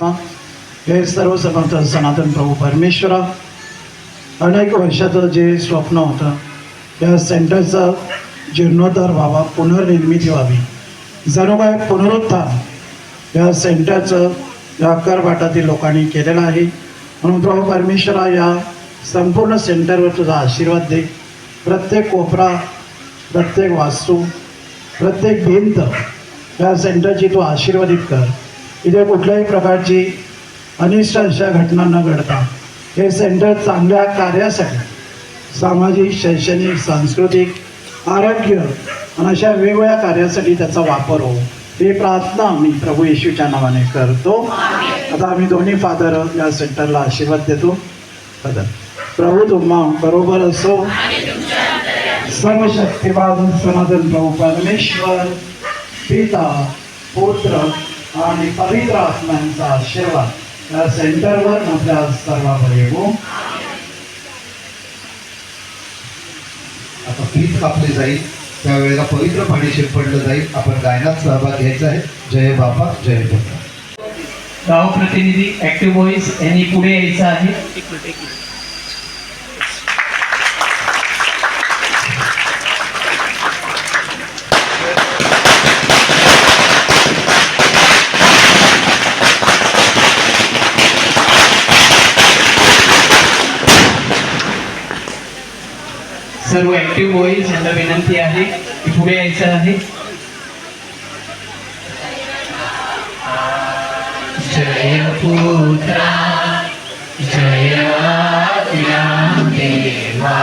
परमात्मा हे सर्व समर्थ सनातन प्रभू परमेश्वरा अनेक वर्षाचं जे स्वप्न होतं या सेंटरचं जीर्णोद्धार व्हावा पुनर्निर्मिती व्हावी. जणू काय पुनरुत्थान या सेंटरचं या करभाटातील लोकांनी केलेलं आहे. म्हणून प्रभू परमेश्वरा या संपूर्ण सेंटरवर तुझा आशीर्वाद दे. प्रत्येक कोपरा प्रत्येक वास्तू प्रत्येक भिंत या सेंटरची तू आशीर्वादित कर. इथे कुठल्याही प्रकारची अनिष्ट अशा घटना न घडता हे सेंटर चांगल्या कार्यासाठी सामाजिक शैक्षणिक सांस्कृतिक आरोग्य आणि अशा वेगवेगळ्या कार्यासाठी त्याचा वापर हो ही प्रार्थना मी प्रभू येशूच्या नावाने करतो. आता आम्ही दोन्ही फादर या सेंटरला आशीर्वाद देतो. फादर प्रभू तुम्हा बरोबर असो. सर्व शक्तिवाद सनातन प्रभू परमेश्वर पिता पुत्र आणि पवित्र आत्म्यांचा आशीर्वाद या सेंटरवर आपल्या सर्वांवर येऊ. आता पीठ कापले जाईल. त्यावेळेला पवित्र पाणी शिरपडलं जाईल. आपण गायनात सहभाग घ्यायचा आहे. जय बापा जय बापा गाव प्रतिनिधी ऍक्टिव्ह व्हॉइस यांनी पुढे यायचं आहे. सर्व ऍक्टिव्ह होईल यांना विनंती आहे की पुढे यायचं आहे. जय पुत्रा जय देवा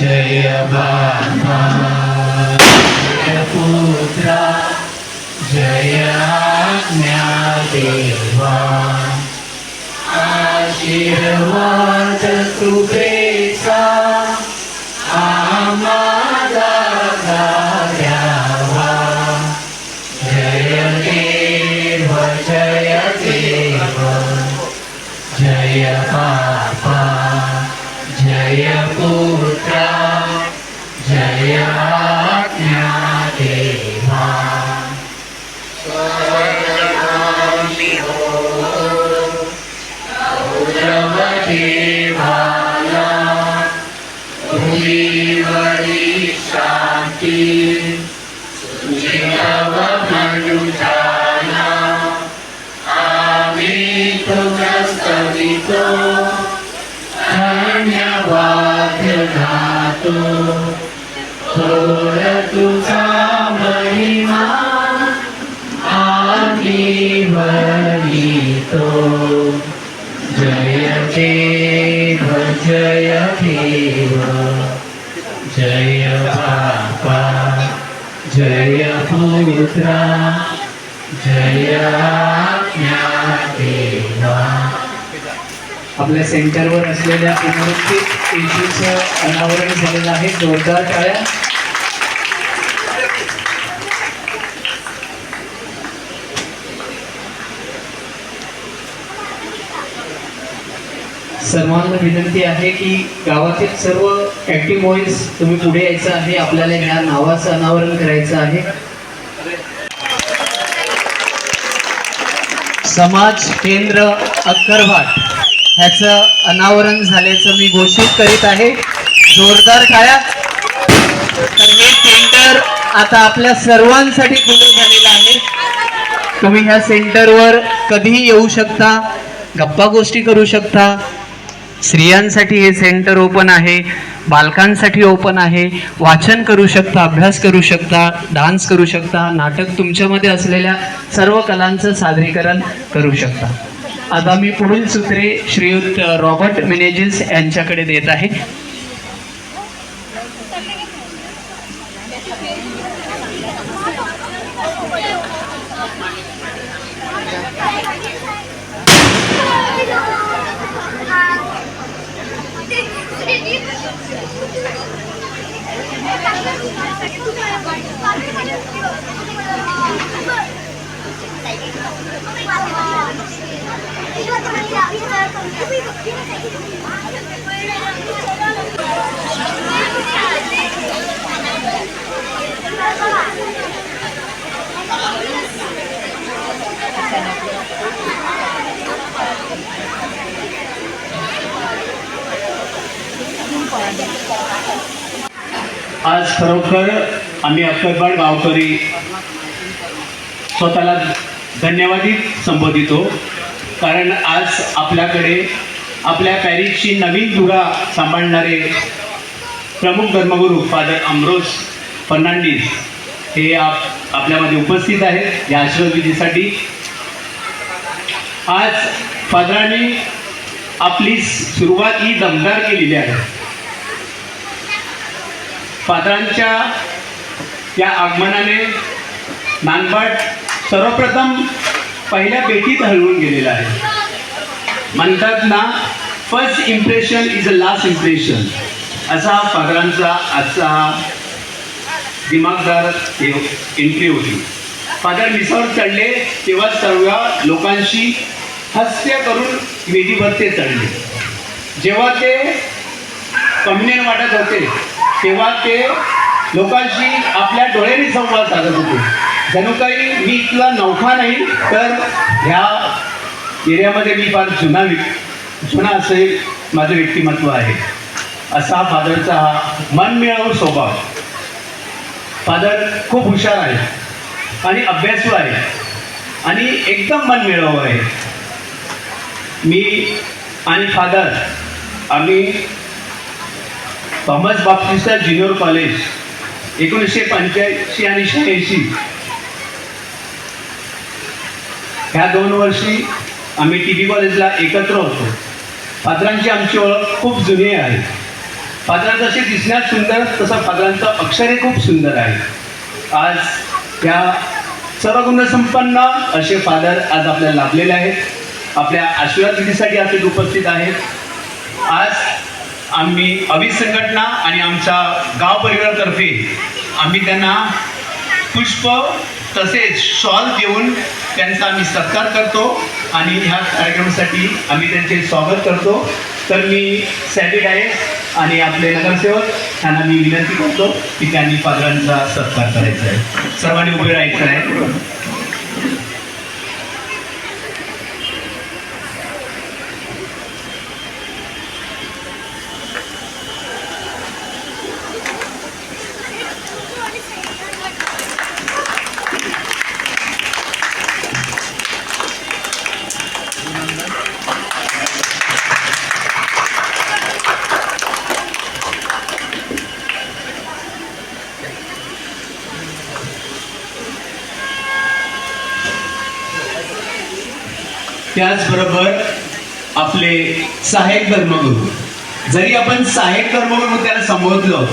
जय बाबा जय पुत्रा जय देवा. आशीर्वाद कृपेचा आम्हाला गातो थोर तुझा महिमा आम्ही वरितो जय देव जय देव जय बाबा जय पुत्रा आपल्या सेंटरवर असलेल्या पुनरुत्थित येशूचं अनावरण झालेलं आहे. जोरदार टाळ्या. सर्वांना विनंती आहे की गावातील सर्व ॲक्टिव्ह व्हॉइस तुम्ही पुढे यायचं आहे. आपल्याला या नावाचं अनावरण करायचं आहे. समाज केंद्र अक्करवाट ह्याचं अनावरण झाल्याचं मी घोषित करीत आहे. जोरदार काळ्या तर हे सेंटर आता आपल्या सर्वांसाठी खुलं झालेलं आहे. तुम्ही ह्या सेंटरवर कधीही येऊ शकता गप्पा गोष्टी करू शकता. स्त्रियांसाठी हे सेंटर ओपन आहे बालकांसाठी ओपन आहे वाचन करू शकता अभ्यास करू शकता डान्स करू शकता नाटक तुमच्यामध्ये असलेल्या सर्व कलांचं सादरीकरण करू शकता. आता मी पुढील सूत्रे श्रीयुत रॉबर्ट मेनेजिस यांच्याकडे देत आहे. आज खरोखर आम्ही अक्कलबाड गावकरी स्वतःला धन्यवादी संबोधितो. कारण आज आपल्याकडे आपल्या पॅरिसची नवीन धुरा सांभाळणारे प्रमुख धर्मगुरू फादर अमरोज फर्नांडिस हे आप आपल्यामध्ये उपस्थित आहेत. या आशीर्वादविधीसाठी आज फादरांनी आपली सुरुवात ही दमदार केलेली आहे. फादरांच्या या आगमनाने नानबाट सर्वप्रथम पहिल्या बेटीत हलवून गेलेला आहे. म्हणतात ना first impression is a last impression असा हा फादरांचा आजचा हा दिमागदार एंट्री होती. फादर मिसावर चढले तेव्हा सर्व लोकांशी हास्य करून वेदीवर ते चढले. जेव्हा ते कमनेर वाटत होते तेव्हा ते लोकांशी आपल्या डोळ्याने संवाद साधत होते. जणू काही मी इथला नौखा नाही तर ह्या एरियामध्ये मी फार जुना जुना असे माझं व्यक्तिमत्व आहे. असा फादरचा हा मनमिळाऊ स्वभाव. फादर खूप हुशार आहे आणि अभ्यासू आहे आणि एकदम मनमिळाऊ आहे. मी आणि फादर आम्ही थॉमस बाप्टिस्टा ज्युनियर कॉलेज एकोणीसशे पंच्याऐंशी आणि शहाऐंशी ह्या दोन वर्षी आम्ही टी बी कॉलेजला एकत्र होतो. पात्रांची आमची ओळख खूप जुनी आहे. पात्रा जसे दिसण्यात सुंदर तसं पात्रांचं अक्षरही खूप सुंदर आहे. आज त्या सर्व गुणसंपन्न असे फादर आज आपल्याला लाभलेले आहेत. आपल्या आशीर्वादविधीसाठी आज उपस्थित आहेत. आज आम्ही अभि संघटना आणि आमच्या गाव परिवारातर्फे आम्ही त्यांना पुष्प तसेच शॉल देऊन त्यांचा आम्ही सत्कार करतो आणि ह्या कार्यक्रमासाठी आम्ही त्यांचे स्वागत करतो. तर मी सॅबिट आहे आणि आपले नगरसेवक यांना मी विनंती करतो की त्यांनी पादरांचा सत्कार करायचा आहे. सर्वांनी उभे राहायचं आहे. त्याचबरोबर आपले सहाय्यक धर्मगुरू. जरी आपण सहाय्यक धर्मगुरू त्याला संबोधलं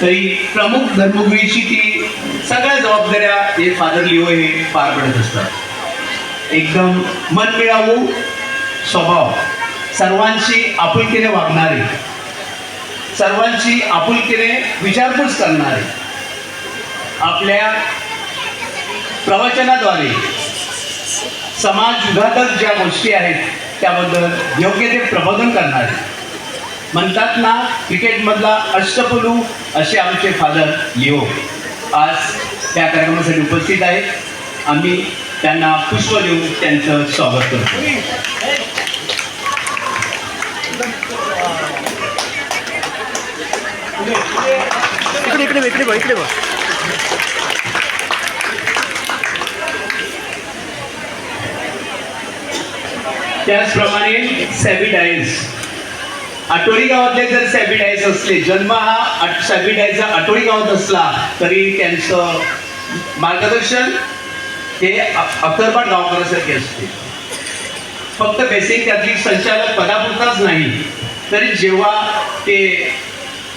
तरी प्रमुख धर्मगुरूची ती सगळ्या जबाबदाऱ्या हे फादर लिओ हे पार पडत असतात. एकदम मनमिळावू स्वभाव सर्वांशी आपुलकीने वागणारे सर्वांची आपुलकीने विचारपूस करणारे आपल्या प्रवचनाद्वारे समाज विघातक ज्या गोष्टी आहेत त्याबद्दल योग्य ते प्रबोधन करणार म्हणतात ना क्रिकेटमधला अष्टपलू असे आमचे फादर लिओ. आज त्या कार्यक्रमासाठी उपस्थित आहेत. आम्ही त्यांना पुष्प देऊन त्यांचं स्वागत करतो. इकडे इकडे इकडे बघ इकडे बघ. त्याचप्रमाणे सॅबिडाईज आटोळी गावातले जर सॅबिडाईज असले जन्म हा सॅबिडाईजचा आटोळी गावात असला तरी त्यांचं मार्गदर्शन हे अ- अक्करपाट असते. फक्त बेसिक त्यातली संचालक पदापुरताच नाही. तरी जेव्हा ते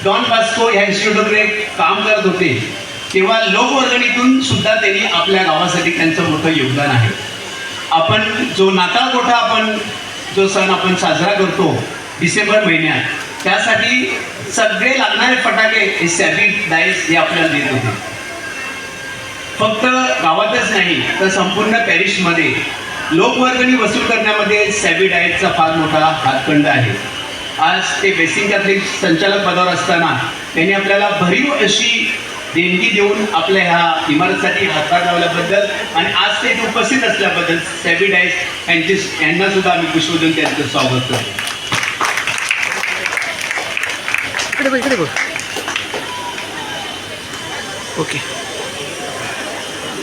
डॉन बास्को ह्या इन्स्टिट्यूटकडे काम करत होते तेव्हा लोकवर्गणीतून सुद्धा त्यांनी आपल्या गावासाठी त्यांचं मोठं योगदान आहे. आपण जो नाताळ गोठा आपण जो सण आपण साजरा करतो डिसेंबर महिन्यात त्यासाठी सगळे लागणारे फटाके हे सॅबिट डाईस हे आपल्याला देत होते. फक्त गावातच नाही तर संपूर्ण पॅरिसमध्ये लोकवर्गणी वसूल करण्यामध्ये सॅबी डाएटचा फार मोठा हातखंड आहे. आज ते बेसिंग कॅथलिक संचालक पदावर असताना त्यांनी आपल्याला भरीव अशी देणगी देऊन आपल्या ह्या इमारतीसाठी हातभार लावल्याबद्दल आणि आज ते उपस्थित असल्याबद्दल सॅबी डाएट यांचे यांना सुद्धा आम्ही पुष्प देऊन त्यांचं स्वागत करतो. ओके.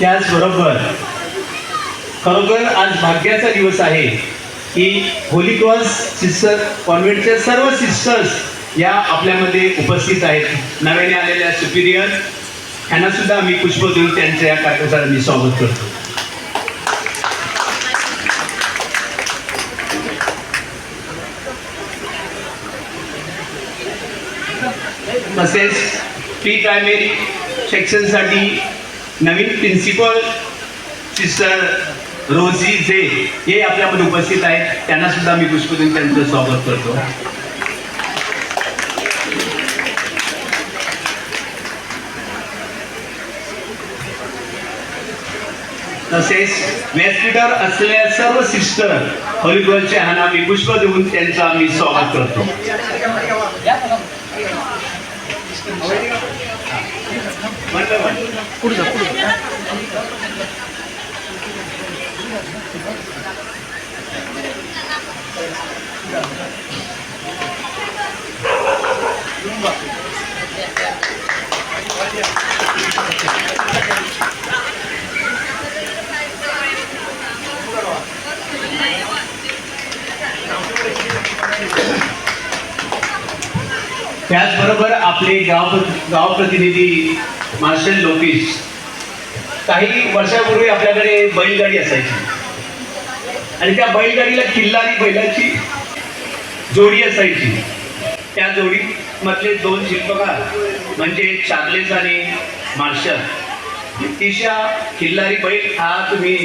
त्याचबरोबर खरोखर आज भाग्याचा दिवस आहे की होली क्रॉस सिस्टर कॉन्व्हेंटच्या सर्व सिस्टर्स या आपल्यामध्ये उपस्थित आहेत. नव्याने आलेल्या सुपिरियर यांना सुद्धा मी पुष्प देऊन त्यांच्या या कार्यक्रमाला मी स्वागत करतो. तसेच प्री प्रायमरी सेक्शनसाठी नवीन प्रिन्सिपल सिस्टर रोजी जे हे आपल्यामध्ये उपस्थित आहेत त्यांना सुद्धा मी पुष्प देऊन त्यांचं स्वागत करतो. तसेच व्यासपीठावर असलेल्या सर्व सिस्टर हरिद्वारच्या हाना मी पुष्प देऊन त्यांचं मी स्वागत करतो. पुढे त्याचबरोबर आपले गाव गाव प्रतिनिधी मार्शल लोकेश काही वर्षापूर्वी आपल्याकडे बैलगाडी असायची. आणि त्या बैलगाडीला किल्लारी बैलाची जोडी असायची. त्या जोडीमधले दोन शिल्पकार म्हणजे चार्लेस आणि मार्शल. तिशा किल्लारी बैल हा तुम्ही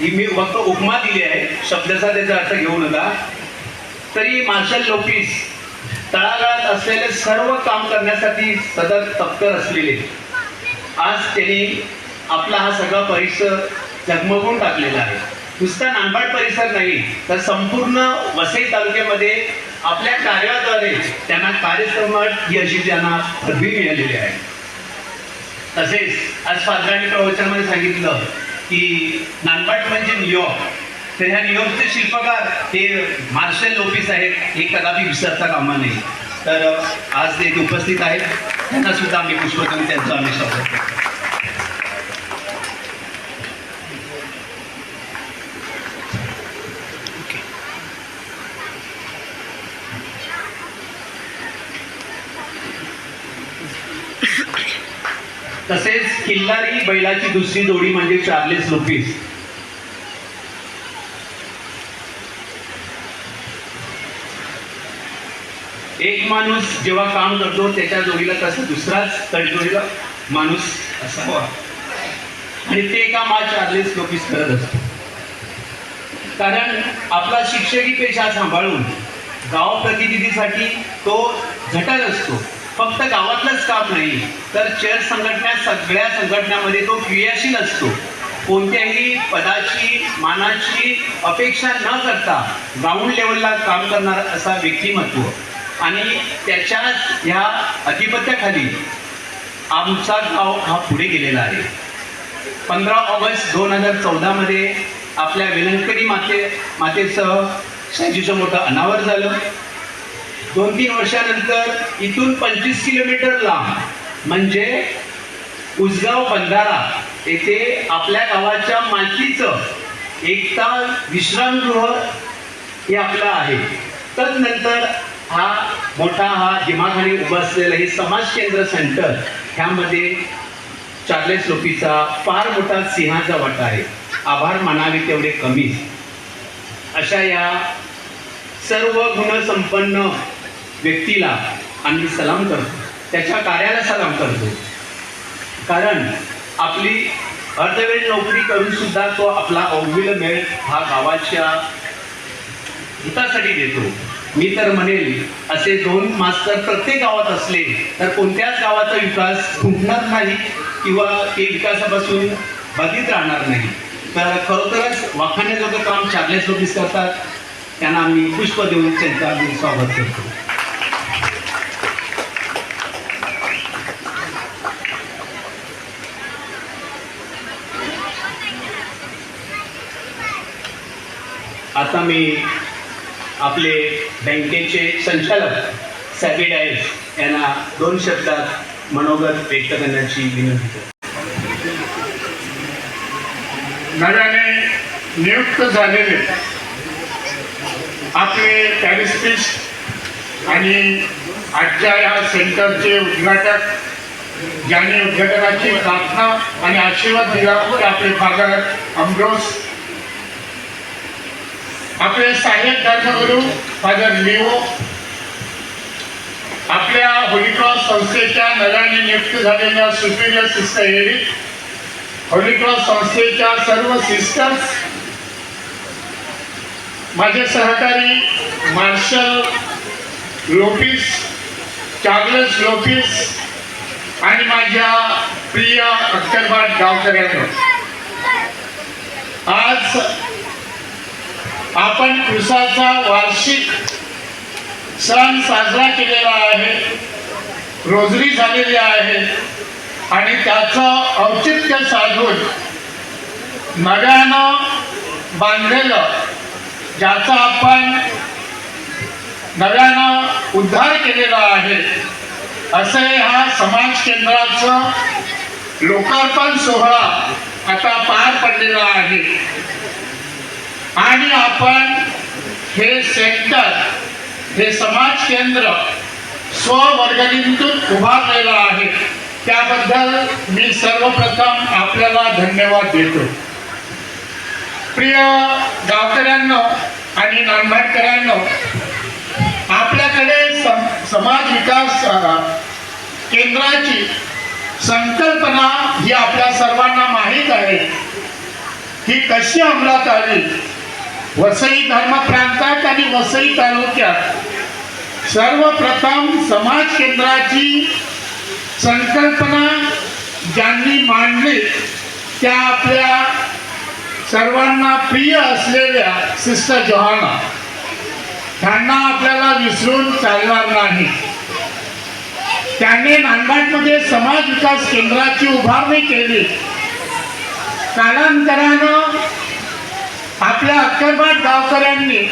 ही मी फक्त उपमा दिली आहे शब्दाचा त्याचा अर्थ घेऊ नका. तरी मार्शल लोपीस तळागाळात असलेले सर्व काम करण्यासाठी सतत तत्पर असलेले. आज त्यांनी आपला हा सगळा परिसर झगमगून टाकलेला आहे. नुसता नांदबाड परिसर नाही तर संपूर्ण वसई तालुक्यामध्ये आपल्या कार्याद्वारे त्यांना कार्यक्रमात ही अशी त्यांना पदवी मिळालेली आहे. तसेच आज फादरांनी प्रवचनामध्ये सांगितलं की नानपाट म्हणजे न्यूयॉर्क. तर ह्या न्यूयॉर्कचे शिल्पकार हे मार्शल लोपिस आहेत. हे कदापि विसरता कामा नाही तर आज ते उपस्थित आहेत. त्यांना सुद्धा आम्ही पुष्प त्यांचं आम्ही स्वागत करतो. तसेच किल्लारी बैलाची दुसरी जोडी म्हणजे चार्लेस लोपिस. एक माणूस जेव्हा काम करतो त्याच्या जोडीला तसं दुसराच तडजोडीला माणूस असावा आणि ते काम आज चार्लेस लोकीस करत असतो कारण आपला शिक्षकी पेशा सांभाळून गाव प्रतिनिधीसाठी तो झटत असतो. फक्त गावातलंच काम नाही तर चर संघटना सगळ्या संघटनामध्ये तो क्रियाशील असतो. कोणत्याही पदाची मानाची अपेक्षा न करता ग्राउंड लेवलला काम करणारा असा व्यक्तिमत्व आणि त्याच्याच ह्या अधिपत्याखाली आमचा गाव हा पुढे गेलेला आहे. पंधरा ऑगस्ट दोन हजार चौदामध्ये आपल्या वेलंकरी माते मातेचं सायजीचं मोठं अनावर झालं. दोन तीन वर्षानंतर इथून पंचवीस किलोमीटर लांब म्हणजे उसगाव बंधारा येथे आपल्या गावाच्या मालकीचं एकता विश्रामगृह हे आपलं आहे. तदनंतर हा मोठा हा दिमाखाने उभा असलेलं हे समाज केंद्र सेंटर ह्यामध्ये चार्लेस लोपीचा फार मोठा सिंहाचा वाटा आहे. आभार मानावे तेवढे कमी. अशा या सर्व गुणसंपन्न व्यक्तीला आम्ही सलाम करतो. त्याच्या कार्याला सलाम करतो. कारण आपली अर्धवेळ नोकरी करून सुद्धा तो आपला अवघिल मेळ हा गावाच्या हितासाठी देतो. मी तर म्हणेल असे दोन मास्तर प्रत्येक गावात असले तर कोणत्याच गावाचा विकास खुंटणार नाही किंवा ते विकासापासून बाधित राहणार नाही. तर खरोखरच वाखाण्याचं काम चार्लेस लोकीस करतात. त्यांना आम्ही पुष्प देऊन त्यांचा आम्ही स्वागत करतो. आता मी आपले बँकेचे संचालक सॅबी डायस यांना दोन शब्दात मनोगत व्यक्त करण्याची विनंती करतो. नव्याने नियुक्त झालेले आपले पॅरिस्टिस्ट आणि आजच्या या सेंटरचे उद्घाटक ज्यांनी उद्घाटनाची प्रार्थना आणि आशीर्वाद दिला ते आपले फादर अमरोस आपले सहाय्यक धर्मगुरू फादर लिओ आपल्या होली क्रॉस संस्थेच्या नव्याने नियुक्त झालेल्या सुपिरियर सिस्टर एरिक होलिक्रॉस संस्थेच्या सर्व सिस्टर्स माझे सहकारी मार्शल लोपिस चार्लस लोपिस आणि माझ्या प्रिय अक्कलबाट गावकऱ्यांना आज आपण क्रुसाचा वार्षिक सण साजरा केलेला आहे रोजरी झालेली आहे आणि त्याचं औचित्य साधून नव्यानं बांधलेलं ज्याचा आपण नव्यानं उद्धार केलेला आहे असे हा समाज केंद्राचं लोकार्पण सोहळा आता पार पडलेला आहे. आणि आपण हे सेंटर हे समाज केंद्र स्ववर्गणीतून उभारलेलं आहे. त्याबद्दल मी सर्वप्रथम आपल्याला धन्यवाद देतो. प्रिय गावकऱ्यांनो आणि नांदवाडकरांनो आपल्याकडे सम समाज विकास केंद्राची संकल्पना ही आपल्या सर्वांना माहीत आहे. ही कशी अंमलात आली? वसई धर्म प्रांतात आणि वसई तालुक्यात सर्वप्रथम समाज केंद्राची संकल्पना ज्यांनी मांडली त्या आपल्या सर्वांना प्रिय असलेल्या सिस्टर जोहाना. त्यांना आपल्याला विसरून चालणार नाही. त्यांनी नांदगाटमध्ये समाज विकास केंद्राची उभारणी केली. कालांतरानं आपल्या अक्कलबाट गावकऱ्यांनी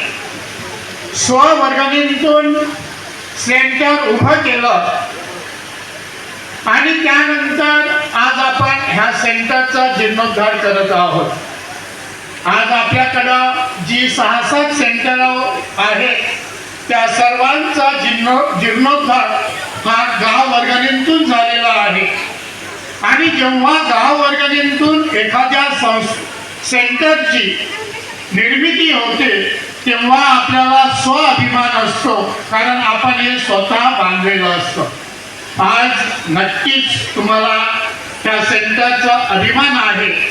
स्ववर्गणीतून सेंटर उभं केलं. आणि त्यानंतर आज आपण ह्या सेंटरचा जीर्णोद्धार करत आहोत. आज आपल्याकडं जी सहा सात सेंटर आहेत त्या सर्वांचा जीर्ण जीर्णोद्धार हा गाव वर्गणीतून झालेला आहे. आणि जेव्हा गाव वर्गणीतून एखाद्या संस सेंटरची निर्मिती होते तेव्हा आपल्याला स्वाभिमान असतो. कारण आपण हे स्वतः बांधलेलं असतं. आज नक्कीच तुम्हाला त्या सेंटरचा अभिमान आहे.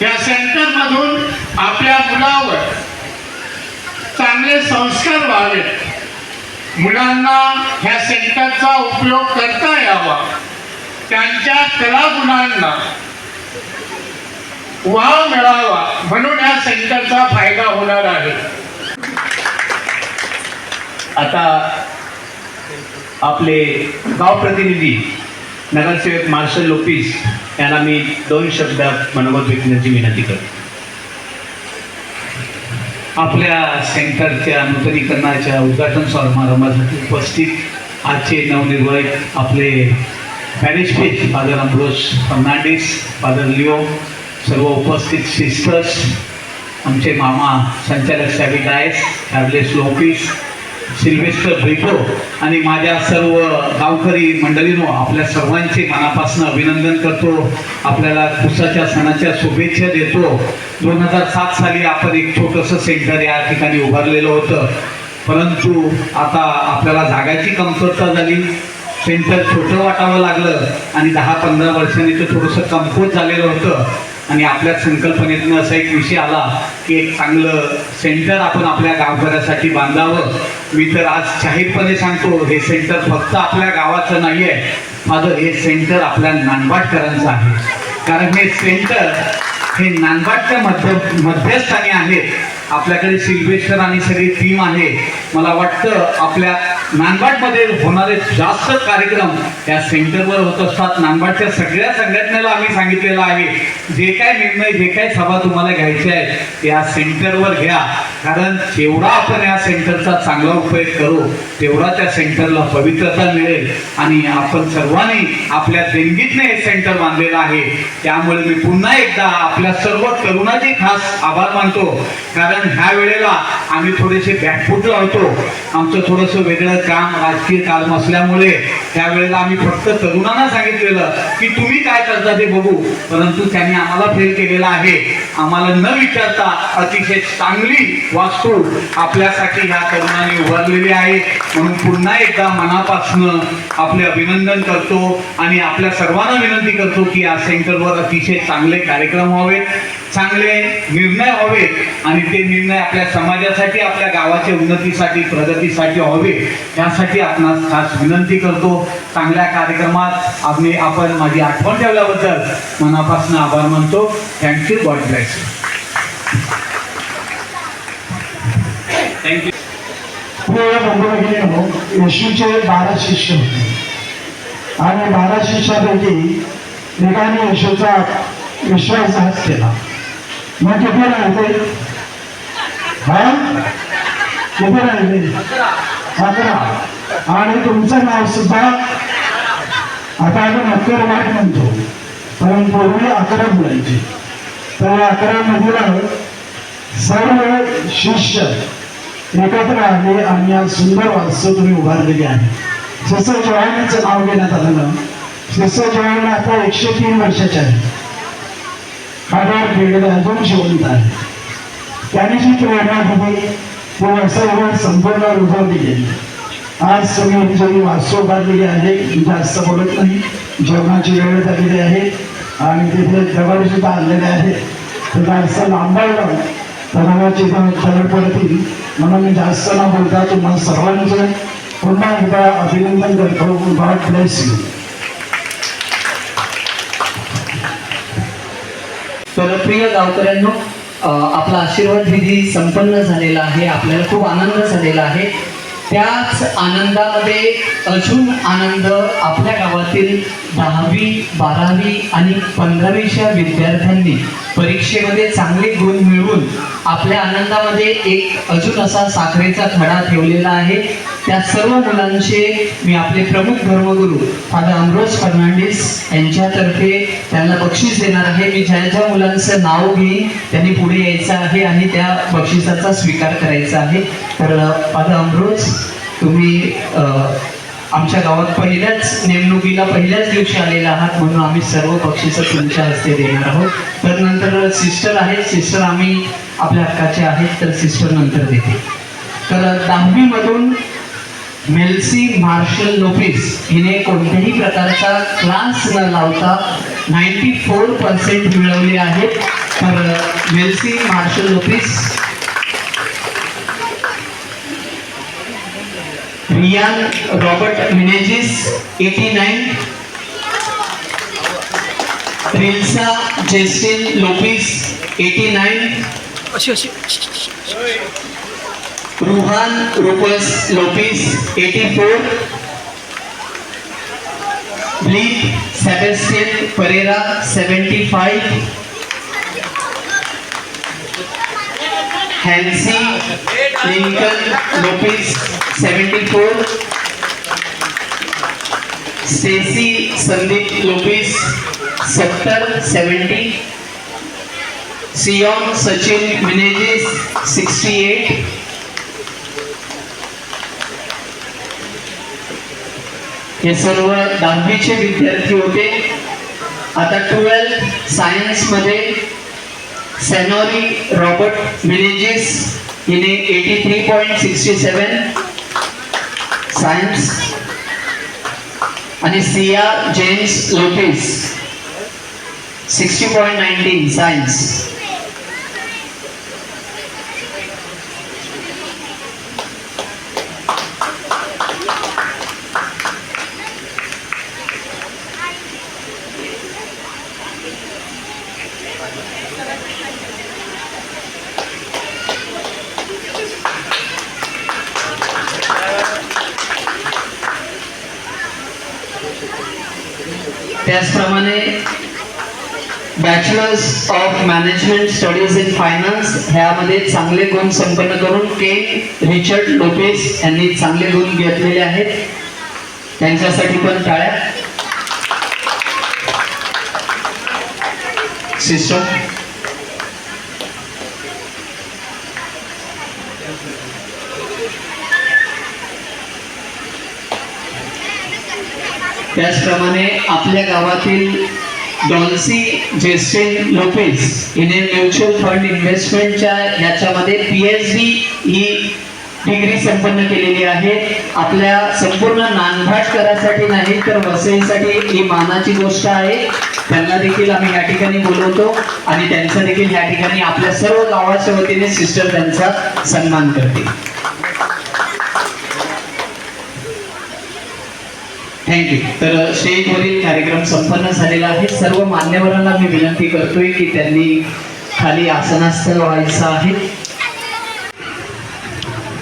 या सेंटरमधून आपल्या मुलावर चांगले संस्कार व्हावेत मुलांना ह्या सेंटरचा उपयोग करता यावा. त्यांच्या कलागुणांना वाव मिळावा म्हणून या सेंटरचा फायदा होणार आहे. आता आपले गाव प्रतिनिधी नगरसेवक मार्शल लोपीस यांना मी दोन शब्द मनोगत व्यक्तीची विनंती करतो. आपल्या सेंटरच्या नूतनीकरणाच्या उद्घाटन समारंभासाठी उपस्थित आजचे नवनिर्वाहित आपले parish father Ambrose Fernandes father Leo सर्व उपस्थित सिस्टर्स आमचे मामा संचालक सॅबी डायस फॅबलेस लोपीस सिल्वेस्टर भेटो आणि माझ्या सर्व गावकरी मंडळीनो आपल्या सर्वांचे मनापासून अभिनंदन करतो. आपल्याला कुसाच्या सणाच्या शुभेच्छा देतो. दोन हजार सात साली आपण एक छोटंसं सेंटर या ठिकाणी उभारलेलं होतं. परंतु आता आपल्याला जागाची कमतरता झाली. सेंटर छोटं वाटावं लागलं आणि दहा पंधरा वर्षांनी ते थोडंसं कमकुवत झालेलं होतं. आणि आपल्या संकल्पनेतनं असा एक विषय आला की एक चांगलं सेंटर आपण आपल्या गावकऱ्यासाठी बांधावं. मी तर आज जाहीरपणे सांगतो हे सेंटर फक्त आपल्या गावाचं नाही आहे माझं हे सेंटर आपल्या नांदवाडकरांचं आहे. कारण हे सेंटर हे नांदवाडच्या मध्य मध्यस्थानी आहेत. आपल्याकडे शिल्पेश्वर आणि सगळी टीम आहे. मला वाटतं आपल्या नांदवाडमध्ये होणारे जास्त कार्यक्रम त्या सेंटरवर होत असतात. नांदवाडच्या सगळ्या संघटनेला आम्ही सांगितलेलं आहे जे काय निर्णय जे काय सभा तुम्हाला घ्यायचे आहे त्या सेंटरवर घ्या. कारण जेवढा आपण या सेंटरचा चांगला उपयोग करू तेवढा त्या सेंटरला पवित्रता मिळेल. आणि आपण सर्वांनी आपल्या देणगीतने हे सेंटर बांधलेलं आहे. त्यामुळे मी पुन्हा एकदा आपल्या सर्व तरुणाचे खास आभार मानतो. कारण ह्या वेळेला आम्ही थोडेसे बॅकफूट लावतो. आमचं थोडंसं वेगळं काम राजकीय काम असल्यामुळे त्यावेळेला आम्ही फक्त तरुणांना सांगितलेलं की तुम्ही काय करता ते बघू. परंतु त्यांनी आम्हाला फेल केलेला आहे. आम्हाला न विचारता अतिशय चांगली वास्तू आपल्यासाठी ह्या तरुणांनी उभारलेली आहे. म्हणून पुन्हा एकदा मनापासनं आपले अभिनंदन करतो आणि आपल्या सर्वांना विनंती करतो की या सेंटरवर अतिशय चांगले कार्यक्रम व्हावेत. चांगले निर्णय व्हावेत आणि ते निर्णय आपल्या समाजासाठी आपल्या गावाच्या उन्नतीसाठी प्रगतीसाठी व्हावे यासाठी आपणास खास विनंती करतो. चांगल्या कार्यक्रमात आम्ही आपण माझी आठवण ठेवल्याबद्दल मनापासून आभार मानतो. Thank you God bless thank you येशूचे बारा शिष्य होते. आणि बारा शिष्यापैकी एकाने येशूचा विश्वासघात केला. मग किती राहते हा? किती राहिले अकरा. आणि तुमचं नाव सुद्धा आता आपण अकरा वाट म्हणतो. पण पूर्वी अकरा बोलायचे. तर अकरा मधील सर्व शिष्य एकत्र आले आणि या सुंदर वास्तू तुम्ही उभारलेली आहे. सिस्टर जवानाचं नाव घेण्यात आलं ना. सिस्टर जवान आता एकशे तीन वर्षाचे आहे हाडावर केलेला अजून जिवंत आहे. त्याने जी प्रेरणा दिली ती वर्षभर संपूर्ण रुजवली गेली आज तुम्ही सगळी वास्तव बांधलेली आहे जास्त बोलत नाही जेवणाची वेळ झालेली आहे आणि तिथे जवळ सुद्धा आणलेले आहेत तर जास्त लांबायला तणावाची दगड पडतील. म्हणून मी जास्त न बोलता तुम्हाला सर्वांचं पुन्हा एकदा अभिनंदन करतो. गॉड ब्लेस यू तर प्रिय गावकऱ्यांनो आपला आशीर्वाद विधी संपन्न झालेला आहे आपल्याला खूप आनंद झालेला आहे. त्याच आनंदामध्ये अजून आनंद आपल्या गावातील दहावी बारावी आणि पंधरावीच्या विद्यार्थ्यांनी परीक्षेमध्ये चांगले गुण मिळवून आपल्या आनंदामध्ये एक अजून असा साखरेचा खडा ठेवलेला आहे. त्या सर्व मुलांचे मी आपले प्रमुख धर्मगुरू फादर अमरोज फर्नांडिस यांच्यातर्फे त्यांना बक्षीस देणार आहे. मी ज्या ज्या मुलांचं नाव घेईन त्यांनी पुढे यायचं आहे आणि त्या बक्षिसाचा स्वीकार करायचा आहे. तर फादर अमरोज तुम्ही आमच्या गावात पहिल्याच नेमणुकीला पहिल्याच दिवशी आलेला आहात म्हणून आम्ही सर्व बक्षिसं तुमच्या हस्ते देणार आहोत. तर नंतर सिस्टर आहेत. सिस्टर आम्ही आपल्या हक्काचे आहेत. तर सिस्टर नंतर देते तर दहावीमधून मेल्सी मार्शल लोपिस हिने कोणत्याही प्रकारचा क्लास न लावता नाईन्टी फोर पर्सेंट मिळवले आहेत. तर Melsy Marshal Lopes Rian Robert Menezes eighty nine. Rilsa Jestin Lopes eighty nine. Ruhan रुपस Lopes 84 bleak Sebastian Pereira 75 Hansie Lincoln Lopes 74 Stacy Sandeep Lopes 70 70 Zion Sachin Menezes 68 हे सर्व दहावीचे विद्यार्थी होते. आता ट्वेल्थ सायन्समध्ये सेनॉरी रॉबर्ट मिनेजिस हिने eighty three point sixty seven science आणि Siya James Lopes sixty point nineteen science. ह्यामध्ये चांगले गुण संपन्न करून के रिचर्ड लोपेस यांनी चांगले गुण घेतलेले आहेत. त्यांच्यासाठी पण टाळ्या. सिस्टम त्याचप्रमाणे आपल्या गावातील डॉन्सी जेस्टिन लोपेस हिने म्युच्युअल फंड इन्व्हेस्टमेंटच्या याच्यामध्ये पी एच डी ही डिग्री संपन्न केलेली आहे. आपल्या संपूर्ण नानभाटकरासाठी नाही तर वसईसाठी ही मानाची गोष्ट आहे. त्यांना देखील आम्ही या ठिकाणी बोलवतो आणि त्यांचा देखील या ठिकाणी आपल्या सर्व गावाच्या वतीने सिस्टर त्यांचा सन्मान करते. थँक्यू तर स्टेजवरील कार्यक्रम संपन्न झालेला आहे. सर्व मान्यवरांना मी विनंती करतोय की त्यांनी खाली आसनास्थ व्हायचं आहे.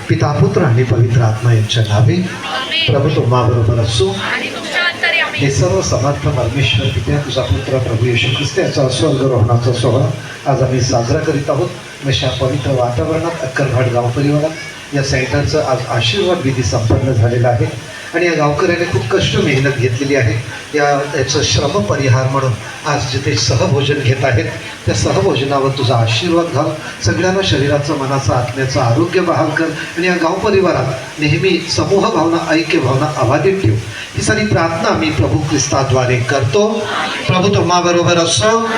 पिता पुत्र आणि पवित्र आत्मा यांच्या नावे प्रभू असो. तुमच्या अंतरे आम्ही हे सर्व समर्थ परमेश्वर पित्या तुझा पुत्र प्रभू येशू ख्रिस्त याचा स्वर्गरोहणाचा सोहळा आज आम्ही साजरा करीत आहोत. अशा पवित्र वातावरणात अक्कलघाट गाव परिवारात या सेंटरचं आज आशीर्वाद विधी संपन्न झालेला आहे. आणि या गावकऱ्याने खूप कष्ट मेहनत घेतलेली आहे. या याचं श्रम परिहार म्हणून आज जिथे सहभोजन घेत आहेत त्या सहभोजनावर तुझा आशीर्वाद घाल. सगळ्यांना शरीराचं मनाचं आत्म्याचं आरोग्य बहाल कर आणि या गाव परिवारात नेहमी समूह भावना ऐक्य भावना अबाधित ठेव. ही सारी प्रार्थना मी प्रभू ख्रिस्ताद्वारे करतो. प्रभू तुम्हाबरोबर असो.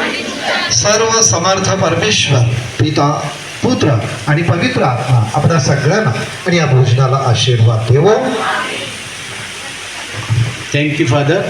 सर्व समर्थ परमेश्वर पिता पुत्र आणि पवित्र आत्मा आपल्या सगळ्यांना आणि या भोजनाला आशीर्वाद देवो. Thank you father